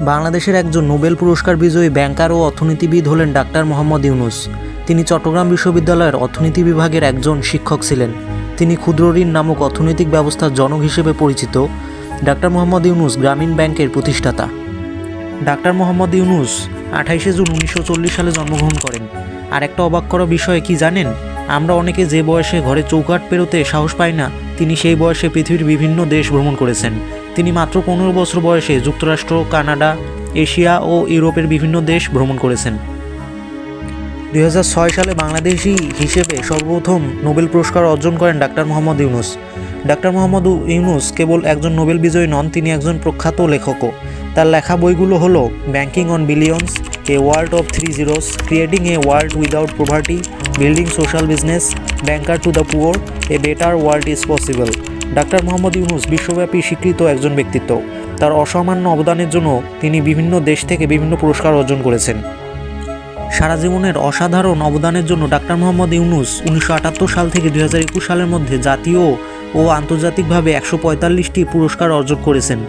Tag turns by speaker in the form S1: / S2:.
S1: বাংলাদেশের একজন নোবেল পুরস্কার বিজয়ী ব্যাংকার ও অর্থনীতিবিদ হলেন ডাক্তার মোহাম্মদ ইউনুস। তিনি চট্টগ্রাম বিশ্ববিদ্যালয়ের অর্থনীতি বিভাগের একজন শিক্ষক ছিলেন। তিনি ক্ষুদ্র ঋণ নামক অর্থনৈতিক ব্যবস্থার জনক হিসেবে পরিচিত। ডাক্তার মোহাম্মদ ইউনুস গ্রামীণ ব্যাংকের প্রতিষ্ঠাতা। ডাক্তার মোহাম্মদ ইউনুস আঠাইশে জুন উনিশশো চল্লিশ সালে জন্মগ্রহণ করেন। আর একটা অবাক করা বিষয় কি জানেন? আমরা অনেকে যে বয়সে ঘরে চৌকাট পেরোতে সাহস পাই না, তিনি সেই বয়সে পৃথিবীর বিভিন্ন দেশ ভ্রমণ করেছেন। তিনি মাত্র পনেরো বছর বয়সে যুক্তরাষ্ট্র, কানাডা, এশিয়া ও ইউরোপের বিভিন্ন দেশ ভ্রমণ করেছেন। দু হাজার ছয় সালে বাংলাদেশি হিসেবে সর্বপ্রথম নোবেল পুরস্কার অর্জন করেন ডাক্তার মোহাম্মদ ইউনুস। ডাক্তার মোহাম্মদ ইউনুস কেবল একজন নোবেল বিজয়ী নন, তিনি একজন প্রখ্যাত লেখকও। তার লেখা বইগুলো হলো banking on billions a world of three zeros creating a world without poverty building social business banker to the poor a better world is possible doctor Mohammad Yunus বিশ্বব্যাপী স্বীকৃত একজন ব্যক্তিত্ব। তার অসামান্য অবদানের জন্য তিনি বিভিন্ন দেশ থেকে বিভিন্ন পুরস্কার অর্জন করেছেন। সারা জীবনের অসাধারণ অবদানের জন্য ডাক্তার মোহাম্মদ ইউনুস উনিশশো আটাত্তর সাল থেকে দুই হাজার একুশ সালের মধ্যে জাতীয় ও আন্তর্জাতিকভাবে একশো পঁয়তাল্লিশটি পুরস্কার অর্জন করেছেন।